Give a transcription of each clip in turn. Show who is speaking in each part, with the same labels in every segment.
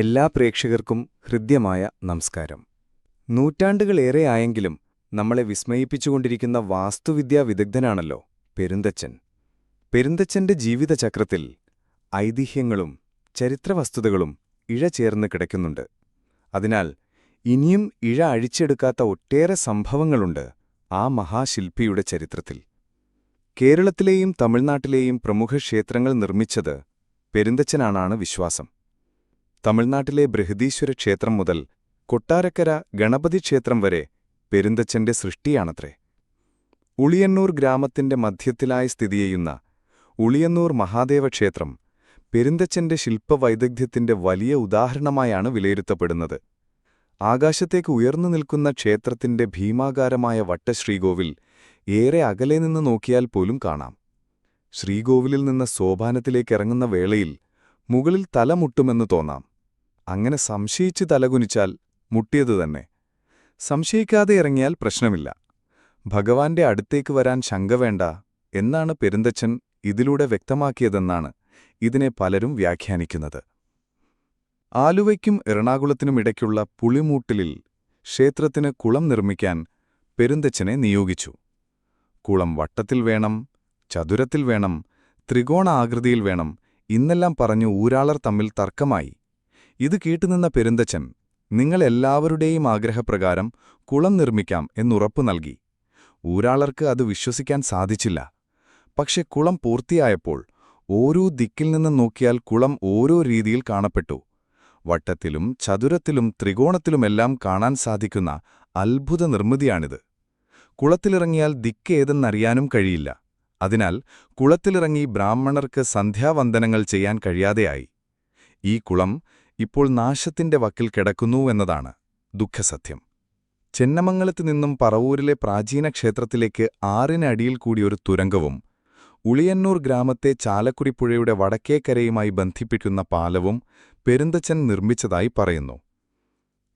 Speaker 1: എല്ലാ പ്രേക്ഷകർക്കും ഹൃദ്യമായ നമസ്കാരം. നൂറ്റാണ്ടുകളേറെയായെങ്കിലും നമ്മളെ വിസ്മയിപ്പിച്ചുകൊണ്ടിരിക്കുന്ന വാസ്തുവിദ്യാ വിദഗ്ധനാണല്ലോ പെരുന്തച്ചൻ പെരുന്തച്ചന്റെ ജീവിതചക്രത്തിൽ ഐതിഹ്യങ്ങളും ചരിത്രവസ്തുതകളും ഇഴചേർന്ന് കിടക്കുന്നുണ്ട്. അതിനാൽ ഇനിയും ഇഴ അഴിച്ചെടുക്കാത്ത ഒട്ടേറെ സംഭവങ്ങളുണ്ട് ആ മഹാശില്പിയുടെ ചരിത്രത്തിൽ. കേരളത്തിലെയും തമിഴ്നാട്ടിലെയും പ്രമുഖ ക്ഷേത്രങ്ങൾ നിർമ്മിച്ചത് പെരുന്തച്ചനാണാണ് വിശ്വാസം. തമിഴ്നാട്ടിലെ ബൃഹദീശ്വര ക്ഷേത്രം മുതൽ കൊട്ടാരക്കര ഗണപതി ക്ഷേത്രം വരെ പെരുന്തച്ഛന്റെ സൃഷ്ടിയാണത്രേ. ഉളിയന്നൂർ ഗ്രാമത്തിന്റെ മധ്യത്തിലായി സ്ഥിതി ചെയ്യുന്ന ഉളിയന്നൂർ മഹാദേവ ക്ഷേത്രം പെരുന്തച്ഛന്റെ ശില്പവൈദഗ്ധ്യത്തിന്റെ വലിയ ഉദാഹരണമായാണ് വിലയിരുത്തപ്പെടുന്നത്. ആകാശത്തേക്ക് ഉയർന്നു നിൽക്കുന്ന ക്ഷേത്രത്തിന്റെ ഭീമാകാരമായ വട്ടശ്രീകോവിൽ ഏറെ അകലെ നിന്ന് നോക്കിയാൽ പോലും കാണാം. ശ്രീകോവിലിൽ നിന്ന് സോപാനത്തിലേക്കിറങ്ങുന്ന വേളയിൽ മുകളിൽ തലമുട്ടുമെന്ന് തോന്നാം. അങ്ങനെ സംശയിച്ച് തലകുനിച്ചാൽ മുട്ടിയതു തന്നെ. സംശയിക്കാതെ ഇറങ്ങിയാൽ പ്രശ്നമില്ല. ഭഗവാന്റെ അടുത്തേക്ക് വരാൻ ശങ്ക വേണ്ട എന്നാണ് പെരുന്തച്ഛൻ ഇതിലൂടെ വ്യക്തമാക്കിയതെന്നാണ് ഇതിനെ പലരും വ്യാഖ്യാനിക്കുന്നത്. ആലുവയ്ക്കും എറണാകുളത്തിനുമിടയ്ക്കുള്ള പുളിമൂട്ടിലിൽ ക്ഷേത്രത്തിന് കുളം നിർമ്മിക്കാൻ പെരുന്തച്ഛനെ നിയോഗിച്ചു. കുളം വട്ടത്തിൽ വേണം ചതുരത്തിൽ വേണം ത്രികോണ ആകൃതിയിൽ വേണം ഇന്നെല്ലാം പറഞ്ഞു ഊരാളർ തമ്മിൽ തർക്കമായി. ഇത് കേട്ടുനിന്ന പെരുന്തച്ചൻ നിങ്ങളെല്ലാവരുടെയും ആഗ്രഹപ്രകാരം കുളം നിർമ്മിക്കാം എന്നുറപ്പു നൽകി. ഊരാളർക്ക് അത് വിശ്വസിക്കാൻ സാധിച്ചില്ല. പക്ഷെ കുളം പൂർത്തിയായപ്പോൾ ഓരോ ദിക്കിൽ നിന്ന് നോക്കിയാൽ കുളം ഓരോ രീതിയിൽ കാണപ്പെട്ടു. വട്ടത്തിലും ചതുരത്തിലും ത്രികോണത്തിലുമെല്ലാം കാണാൻ സാധിക്കുന്ന അത്ഭുത നിർമ്മിതിയാണിത്. കുളത്തിലിറങ്ങിയാൽ ദിക്കേതെന്നറിയാനും കഴിയില്ല. അതിനാൽ കുളത്തിലിറങ്ങി ബ്രാഹ്മണർക്ക് സന്ധ്യാവന്ദനങ്ങൾ ചെയ്യാൻ കഴിയാതെയായി. ഈ കുളം ഇപ്പോൾ നാശത്തിന്റെ വക്കിൽ കിടക്കുന്നു എന്നതാണ് ദുഃഖസത്യം. ചെന്നമംഗലത്ത് നിന്നും പറവൂരിലെ പ്രാചീന ക്ഷേത്രത്തിലേക്ക് ആറിനടിയിൽ ഒരു തുരങ്കവും ഉളിയന്നൂർ ഗ്രാമത്തെ ചാലക്കുടിപ്പുഴയുടെ വടക്കേക്കരയുമായി ബന്ധിപ്പിക്കുന്ന പാലവും പെരുന്തച്ചൻ നിർമ്മിച്ചതായി പറയുന്നു.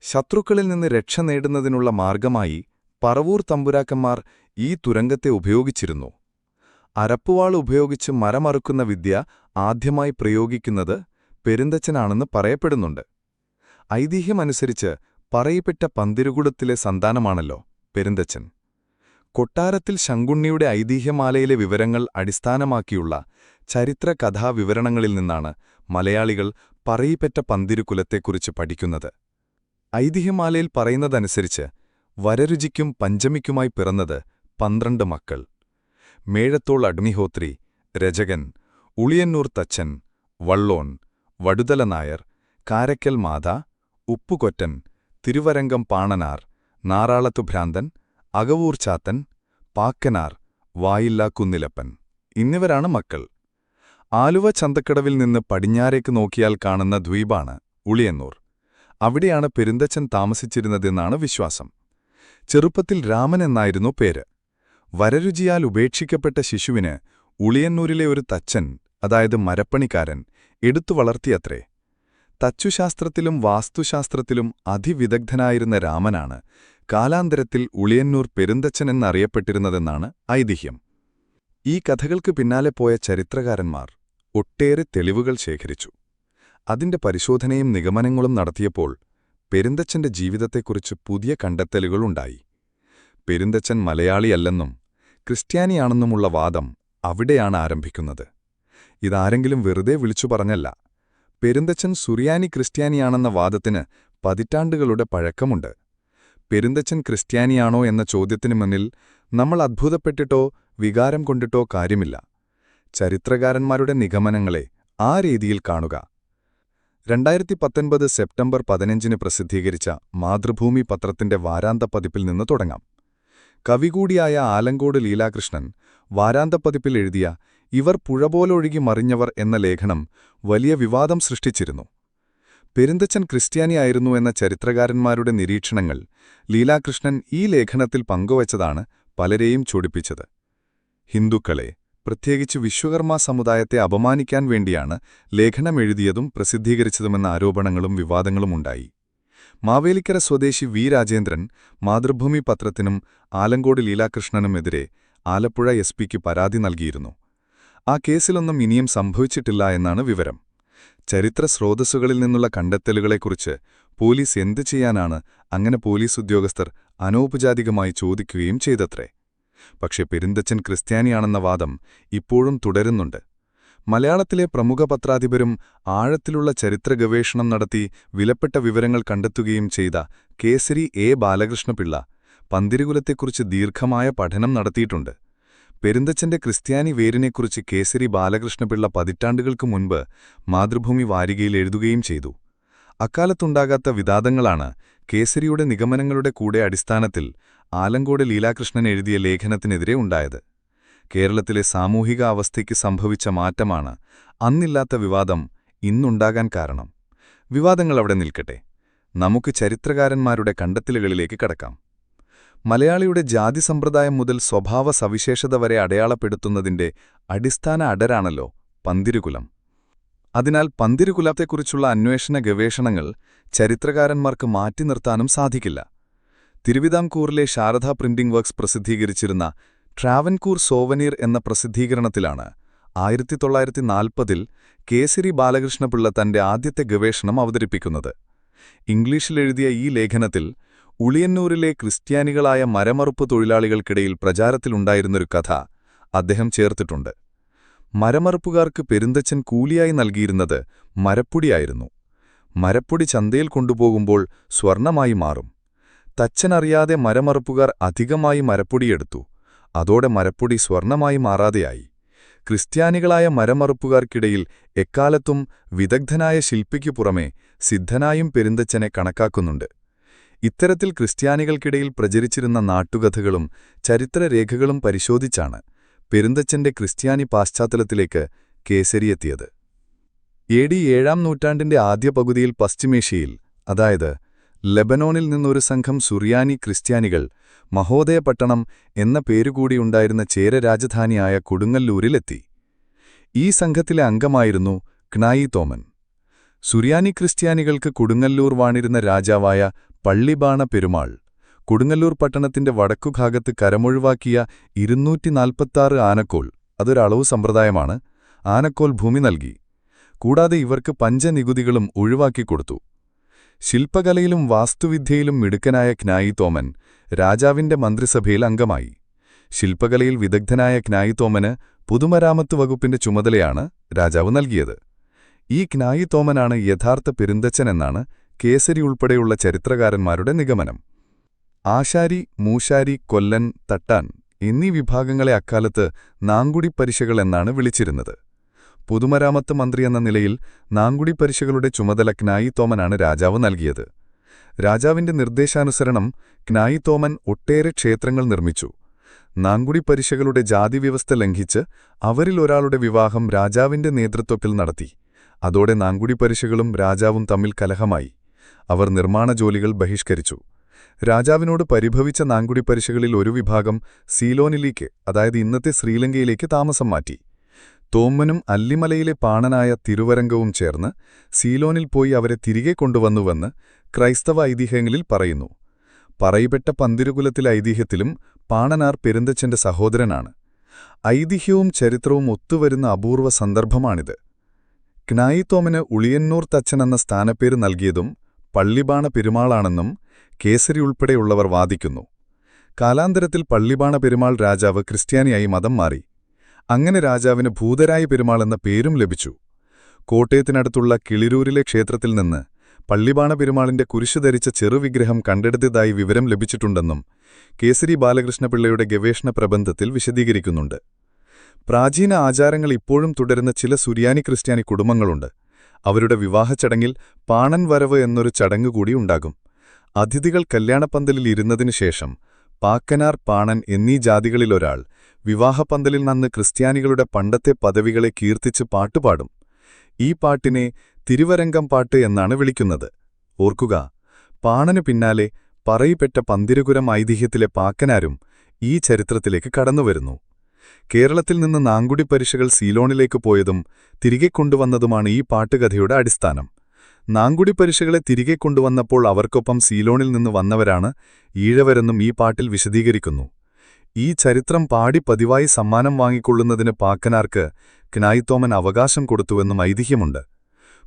Speaker 1: ശത്രുക്കളിൽ നിന്ന് രക്ഷ നേടുന്നതിനുള്ള മാർഗമായി പറവൂർ തമ്പുരാക്കന്മാർ ഈ തുരങ്കത്തെ ഉപയോഗിച്ചിരുന്നു. അരപ്പുവാൾ ഉപയോഗിച്ച് മരമറുക്കുന്ന വിദ്യ ആദ്യമായി പ്രയോഗിക്കുന്നത് പെരുന്തച്ചനാണെന്ന് പറയപ്പെടുന്നുണ്ട്. ഐതിഹ്യമനുസരിച്ച് പറയപ്പെട്ട പന്തിരുകുടത്തിലെ സന്താനമാണല്ലോ പെരുന്തച്ചൻ കൊട്ടാരത്തിൽ ശങ്കുണ്ണിയുടെ ഐതിഹ്യമാലയിലെ വിവരങ്ങൾ അടിസ്ഥാനമാക്കിയുള്ള ചരിത്ര കഥാവിവരണങ്ങളിൽ നിന്നാണ് മലയാളികൾ പറയിപ്പെട്ട പന്തിരുകുലത്തെക്കുറിച്ച് പഠിക്കുന്നത്. ഐതിഹ്യമാലയിൽ പറയുന്നതനുസരിച്ച് വരരുചിക്കും പഞ്ചമിക്കുമായി പിറന്നത് പന്ത്രണ്ട് മക്കൾ. മേഴത്തോൾ അഗ്നിഹോത്രി രജകൻ ഉളിയന്നൂർ തച്ചൻ വള്ളോൻ വടുതല നായർ കാരക്കൽ മാത ഉപ്പുകൊറ്റൻ തിരുവരങ്കം പാണനാർ നാറാളത്തു ഭ്രാന്തൻ അകവൂർ ചാത്തൻ പാക്കനാർ വായില്ല കുന്നിലപ്പൻ എന്നിവരാണ് മക്കൾ. ആലുവ ചന്തക്കടവിൽ നിന്ന് പടിഞ്ഞാറേക്ക് നോക്കിയാൽ കാണുന്ന ദ്വീപാണ് ഉളിയന്നൂർ. അവിടെയാണ് പെരുന്തച്ചൻ താമസിച്ചിരുന്നതെന്നാണ് വിശ്വാസം. ചെറുപ്പത്തിൽ രാമൻ എന്നായിരുന്നു പേര്. വരരുചിയാൽ ഉപേക്ഷിക്കപ്പെട്ട ശിശുവിന് ഉളിയന്നൂരിലെ ഒരു തച്ചൻ അതായത് മരപ്പണിക്കാരൻ എടുത്തു വളർത്തിയത്രേ. തച്ചുശാസ്ത്രത്തിലും വാസ്തുശാസ്ത്രത്തിലും അതിവിദഗ്ധനായിരുന്ന രാമനാണ് കാലാന്തരത്തിൽ ഉളിയന്നൂർ പെരുന്തച്ചൻ എന്നറിയപ്പെട്ടിരുന്നതെന്നാണ് ഐതിഹ്യം. ഈ കഥകൾക്ക് പിന്നാലെ പോയ ചരിത്രകാരന്മാർ ഒട്ടേറെ തെളിവുകൾ ശേഖരിച്ചു. അതിന്റെ പരിശോധനയും നിഗമനങ്ങളും നടത്തിയപ്പോൾ പെരുന്തച്ചന്റെ ജീവിതത്തെക്കുറിച്ച് പുതിയ കണ്ടെത്തലുകളുണ്ടായി പെരുന്തച്ചൻ മലയാളിയല്ലെന്നും ക്രിസ്ത്യാനിയാണെന്നുമുള്ള വാദം അവിടെയാണ് ആരംഭിക്കുന്നത്. ഇതാരെങ്കിലും വെറുതെ വിളിച്ചു പറഞ്ഞല്ല. പെരുന്തച്ചൻ സുറിയാനി ക്രിസ്ത്യാനിയാണെന്ന വാദത്തിന് പതിറ്റാണ്ടുകളുടെ പഴക്കമുണ്ട്. പെരുന്തച്ചൻ ക്രിസ്ത്യാനിയാണോ എന്ന ചോദ്യത്തിന് മുന്നിൽ നമ്മൾ അത്ഭുതപ്പെട്ടിട്ടോ വികാരം കൊണ്ടിട്ടോ കാര്യമില്ല. ചരിത്രകാരന്മാരുടെ നിഗമനങ്ങളെ ആ രീതിയിൽ കാണുക. രണ്ടായിരത്തി പത്തൊൻപത് സെപ്റ്റംബർ പതിനഞ്ചിന് പ്രസിദ്ധീകരിച്ച മാതൃഭൂമി പത്രത്തിന്റെ വാരാന്തപ്പതിപ്പിൽ നിന്ന് തുടങ്ങാം. കവികൂടിയായ ആലങ്കോട് ലീലാകൃഷ്ണൻ വാരാന്തപ്പതിപ്പിൽ എഴുതിയ ഇവർ പുഴപോലൊഴുകി മറിഞ്ഞവർ എന്ന ലേഖനം വലിയ വിവാദം സൃഷ്ടിച്ചിരുന്നു. പെരുന്തച്ചൻ ക്രിസ്ത്യാനിയായിരുന്നു എന്ന ചരിത്രകാരന്മാരുടെ നിരീക്ഷണങ്ങൾ ലീലാകൃഷ്ണൻ ഈ ലേഖനത്തിൽ പങ്കുവച്ചതാണ് പലരെയും ചൊടിപ്പിച്ചത്. ഹിന്ദുക്കളെ പ്രത്യേകിച്ച് വിശ്വകർമ്മ സമുദായത്തെ അപമാനിക്കാൻ വേണ്ടിയാണ് ലേഖനമെഴുതിയതും പ്രസിദ്ധീകരിച്ചതുമെന്ന ആരോപണങ്ങളും വിവാദങ്ങളുമുണ്ടായി മാവേലിക്കര സ്വദേശി വി രാജേന്ദ്രൻ മാതൃഭൂമി പത്രത്തിനും ആലങ്കോട് ലീലാകൃഷ്ണനുമെതിരെ ആലപ്പുഴ എസ് പരാതി നൽകിയിരുന്നു. ആ കേസിലൊന്നും ഇനിയും സംഭവിച്ചിട്ടില്ല എന്നാണ് വിവരം.
Speaker 2: ചരിത്ര സ്രോതസ്സുകളിൽ നിന്നുള്ള കണ്ടെത്തലുകളെക്കുറിച്ച് പോലീസ് എന്തു ചെയ്യാനാണ് അങ്ങനെ പോലീസ് ഉദ്യോഗസ്ഥർ അനൗപചാരികമായി ചോദിക്കുകയും ചെയ്തത്രേ. പക്ഷെ പെരുന്തച്ചൻ ക്രിസ്ത്യാനിയാണെന്ന വാദം ഇപ്പോഴും തുടരുന്നുണ്ട്. മലയാളത്തിലെ പ്രമുഖ പത്രാധിപരും ആഴത്തിലുള്ള ചരിത്ര ഗവേഷണം നടത്തി വിലപ്പെട്ട വിവരങ്ങൾ കണ്ടെത്തുകയും ചെയ്ത കേസരി എ ബാലകൃഷ്ണപിള്ള പന്തിരുകുലത്തെക്കുറിച്ച് ദീർഘമായ പഠനം നടത്തിയിട്ടുണ്ട്. പെരുന്തച്ചന്റെ ക്രിസ്ത്യാനി വേരിനെക്കുറിച്ച് കേസരി ബാലകൃഷ്ണപിള്ള പതിറ്റാണ്ടുകൾക്ക് മുൻപ് മാതൃഭൂമി വാരികയിൽ എഴുതുകയും ചെയ്തു. അക്കാലത്തുണ്ടാകാത്ത വിദാതങ്ങളാണ് കേസരിയുടെ നിഗമനങ്ങളുടെ കൂടെ അടിസ്ഥാനത്തിൽ ആലങ്കോട് ലീലാകൃഷ്ണൻ എഴുതിയ ലേഖനത്തിനെതിരെ ഉണ്ടായത്. കേരളത്തിലെ സാമൂഹിക അവസ്ഥയ്ക്ക് സംഭവിച്ച മാറ്റമാണ് അന്നില്ലാത്ത വിവാദം ഇന്നുണ്ടാകാൻ കാരണം. വിവാദങ്ങൾ അവിടെ നിൽക്കട്ടെ. നമുക്ക് ചരിത്രകാരന്മാരുടെ കണ്ടെത്തലുകളിലേക്ക് കടക്കാം. മലയാളിയുടെ ജാതി സമ്പ്രദായം മുതൽ സ്വഭാവ സവിശേഷത വരെ അടയാളപ്പെടുത്തുന്നതിന്റെ അടിസ്ഥാന അടരാണല്ലോ പന്തിരുകുലം. അതിനാൽ പന്തിരുകുലത്തെക്കുറിച്ചുള്ള അന്വേഷണ ഗവേഷണങ്ങൾ ചരിത്രകാരന്മാർക്ക് മാറ്റി നിർത്താനും സാധിക്കില്ല. തിരുവിതാംകൂറിലെ ശാരദാ പ്രിന്റിംഗ് വർക്ക്സ് പ്രസിദ്ധീകരിച്ചിരുന്ന ട്രാവൻകൂർ സോവനീർ എന്ന പ്രസിദ്ധീകരണത്തിലാണ് ആയിരത്തി തൊള്ളായിരത്തി നാൽപ്പതിൽ കേസരി ബാലകൃഷ്ണപിള്ള തന്റെ ആദ്യത്തെ ഗവേഷണം അവതരിപ്പിക്കുന്നത്. ഇംഗ്ലീഷിലെഴുതിയ ഈ ലേഖനത്തിൽ ഉളിയന്നൂരിലെ ക്രിസ്ത്യാനികളായ മരമറുപ്പ് തൊഴിലാളികൾക്കിടയിൽ പ്രചാരത്തിലുണ്ടായിരുന്നൊരു കഥ അദ്ദേഹം ചേർത്തിട്ടുണ്ട്. മരമറുപ്പുകാർക്ക് പെരുന്തച്ചൻ കൂലിയായി നൽകിയിരുന്നത് മരപ്പൊടിയായിരുന്നു. മരപ്പൊടി ചന്തയിൽ കൊണ്ടുപോകുമ്പോൾ സ്വർണമായി മാറും. തച്ചനറിയാതെ മരമറുപ്പുകാർ അധികമായി മരപ്പൊടിയെടുത്തു അതോടെ മരപ്പൊടി സ്വർണമായി മാറാതെയായി. ക്രിസ്ത്യാനികളായ മരമറുപ്പുകാർക്കിടയിൽ എക്കാലത്തും വിദഗ്ധനായ ശില്പിക്കു പുറമെ സിദ്ധനായും പെരുന്തച്ചനെ കണക്കാക്കുന്നുണ്ട്. ഇത്തരത്തിൽ ക്രിസ്ത്യാനികൾക്കിടയിൽ പ്രചരിച്ചിരുന്ന നാട്ടുകഥകളും ചരിത്രരേഖകളും പരിശോധിച്ചാണ് പെരുന്തച്ചന്റെ ക്രിസ്ത്യാനി പാശ്ചാത്തലത്തിലേക്ക് കേസരിയെത്തിയത്. എ ഡി ഏഴാം നൂറ്റാണ്ടിന്റെ ആദ്യ പകുതിയിൽ പശ്ചിമേഷ്യയിൽ അതായത് ലെബനോനിൽ നിന്നൊരു സംഘം സുറിയാനി ക്രിസ്ത്യാനികൾ മഹോദയപട്ടണം എന്ന പേരുകൂടിയുണ്ടായിരുന്ന ചേര രാജധാനിയായ കൊടുങ്ങല്ലൂരിലെത്തി. ഈ സംഘത്തിലെ അംഗമായിരുന്നു ക്നായി തോമൻ. സുറിയാനി ക്രിസ്ത്യാനികൾക്ക് കൊടുങ്ങല്ലൂർ വാണിരുന്ന രാജാവായ പള്ളിബാണ പെരുമാൾ കൊടുങ്ങല്ലൂർ പട്ടണത്തിന്റെ വടക്കുഭാഗത്ത് കരമൊഴിവാക്കിയ ഇരുന്നൂറ്റി നാൽപ്പത്താറ് ആനക്കോൾ അതൊരളവ് സമ്പ്രദായമാണ് ആനക്കോൾ ഭൂമി നൽകി. കൂടാതെ ഇവർക്ക് പഞ്ചനികുതികളും ഒഴിവാക്കിക്കൊടുത്തു. ശില്പകലയിലും വാസ്തുവിദ്യയിലും മിടുക്കനായ ക്നായി തോമൻ രാജാവിന്റെ മന്ത്രിസഭയിൽ അംഗമായി. ശില്പകലയിൽ വിദഗ്ധനായ ക്നായി തോമന് പുതുമരാമത്ത് വകുപ്പിന്റെ ചുമതലയാണ് രാജാവ് നൽകിയത്. ഈ ക്നായി തോമനാണ് യഥാർത്ഥ പെരുന്തച്ചൻ എന്നാണ് കേസരി ഉൾപ്പെടെയുള്ള ചരിത്രകാരന്മാരുടെ നിഗമനം. ആശാരി മൂശാരി കൊല്ലൻ തട്ടാൻ എന്നീ വിഭാഗങ്ങളെ അക്കാലത്ത് നാങ്കുടി പരിശകൾ എന്നാണ് വിളിച്ചിരുന്നത്. പൊതുമരാമത്ത് മന്ത്രി എന്ന നിലയിൽ നാങ്കുടി പരിശകളുടെ ചുമതല ക്നായി തോമനാണ് രാജാവ് നൽകിയത്. രാജാവിന്റെ നിർദ്ദേശാനുസരണം ക്നായി തോമൻ ഒട്ടേറെ ക്ഷേത്രങ്ങൾ നിർമ്മിച്ചു. നാങ്കുടി പരിശകളുടെ ജാതിവ്യവസ്ഥ ലംഘിച്ച് അവരിൽ ഒരാളുടെ വിവാഹം രാജാവിന്റെ നേതൃത്വത്തിൽ നടത്തി. അതോടെ നാങ്കുടി പരിശകളും രാജാവും തമ്മിൽ കലഹമായി. അവർ നിർമ്മാണ ജോലികൾ ബഹിഷ്കരിച്ചു. രാജാവിനോട് പരിഭവിച്ച നാങ്കുടി പരിശകളിൽ ഒരു വിഭാഗം സീലോനിലേക്ക് അതായത് ഇന്നത്തെ ശ്രീലങ്കയിലേക്ക് താമസം മാറ്റി. തോമ്മനും അല്ലിമലയിലെ പാണനായ തിരുവരംഗവും ചേർന്ന് സീലോനിൽ പോയി അവരെ തിരികെ കൊണ്ടുവന്നുവെന്ന് ക്രൈസ്തവ ഐതിഹ്യങ്ങളിൽ പറയുന്നു. പറയപ്പെട്ട പന്തിരുകുലത്തിലെ ഐതിഹ്യത്തിലും പാണനാർ പെരുന്തച്ചന്റെ സഹോദരനാണ്. ഐതിഹ്യവും ചരിത്രവും ഒത്തുവരുന്ന അപൂർവ സന്ദർഭമാണിത്. ക്നായിത്തോമന് ഉളിയന്നൂർ തച്ചൻ എന്ന സ്ഥാനപ്പേര് നൽകിയതും പള്ളിബാണ പെരുമാളാണെന്നും കേസരി ഉൾപ്പെടെയുള്ളവർ വാദിക്കുന്നു. കാലാന്തരത്തിൽ പള്ളിബാണ പെരുമാൾ രാജാവ് ക്രിസ്ത്യാനിയായി മതം മാറി. അങ്ങനെ രാജാവിന് ഭൂതരായ പെരുമാൾ എന്ന പേരും ലഭിച്ചു. കോട്ടയത്തിനടുത്തുള്ള കിളിരൂരിലെ ക്ഷേത്രത്തിൽ നിന്ന് പള്ളിബാണ പെരുമാളിന്റെ കുരിശു ധരിച്ച ചെറുവിഗ്രഹം കണ്ടെടുത്തതായി വിവരം ലഭിച്ചിട്ടുണ്ടെന്നും കേസരി ബാലകൃഷ്ണപിള്ളയുടെ ഗവേഷണ പ്രബന്ധത്തിൽ വിശദീകരിക്കുന്നുണ്ട്. പ്രാചീന ആചാരങ്ങൾ ഇപ്പോഴും തുടരുന്ന ചില സുരിയാനി ക്രിസ്ത്യാനി കുടുംബങ്ങളുണ്ട്. അവരുടെ വിവാഹച്ചടങ്ങിൽ പാണൻ വരവ് എന്നൊരു ചടങ്ങുകൂടി ഉണ്ടാകും. അതിഥികൾ കല്യാണപ്പന്തലിൽ ഇരുന്നതിനു ശേഷം പാക്കനാർ പാണൻ എന്നീ ജാതികളിലൊരാൾ വിവാഹപ്പന്തലിൽ നിന്ന് ക്രിസ്ത്യാനികളുടെ പണ്ടത്തെ പദവികളെ കീർത്തിച്ച് പാട്ടുപാടും ഈ പാട്ടിനെ തിരുവരങ്കം പാട്ട് എന്നാണ് വിളിക്കുന്നത്. ഓർക്കുക പാണനു പിന്നാലെ പറയിപ്പെട്ട പന്തിരുകുരം ഐതിഹ്യത്തിലെ പാക്കനാരും ഈ ചരിത്രത്തിലേക്ക് കടന്നുവരുന്നു. കേരളത്തിൽ നിന്ന് നാങ്കുടി പരിശകൾ സീലോണിലേക്ക് പോയതും തിരികെ കൊണ്ടുവന്നതുമാണ് ഈ പാട്ടുകഥയുടെ അടിസ്ഥാനം. നാങ്കുടി പരിശകളെ തിരികെ കൊണ്ടുവന്നപ്പോൾ അവർക്കൊപ്പം സീലോണിൽ നിന്ന് വന്നവരാണ് ഈഴവരെന്നും ഈ പാട്ടിൽ വിശദീകരിക്കുന്നു. ഈ ചരിത്രം പാടി പതിവായി സമ്മാനം വാങ്ങിക്കൊള്ളുന്നതിന് പാക്കനാർക്ക് ക്നായിത്തോമൻ അവകാശം കൊടുത്തുവെന്നും ഐതിഹ്യമുണ്ട്.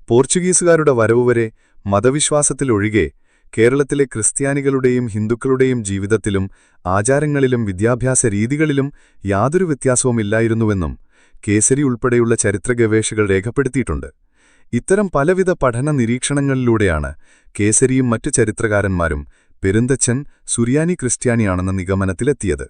Speaker 2: പോർച്ചുഗീസുകാരുടെ വരവുവരെ മതവിശ്വാസത്തിലൊഴികെ കേരളത്തിലെ ക്രിസ്ത്യാനികളുടെയും ഹിന്ദുക്കളുടെയും ജീവിതത്തിലും ആചാരങ്ങളിലും വിദ്യാഭ്യാസ രീതികളിലും യാതൊരു വ്യത്യാസവുമില്ലായിരുന്നുവെന്നും കേസരി ഉൾപ്പെടെയുള്ള ചരിത്ര ഗവേഷകൾ രേഖപ്പെടുത്തിയിട്ടുണ്ട്. ഇത്തരം പലവിധ പഠന നിരീക്ഷണങ്ങളിലൂടെയാണ് കേസരിയും മറ്റു ചരിത്രകാരന്മാരും പെരുന്തച്ഛൻ സുറിയാനി ക്രിസ്ത്യാനിയാണെന്ന നിഗമനത്തിലെത്തിയത്.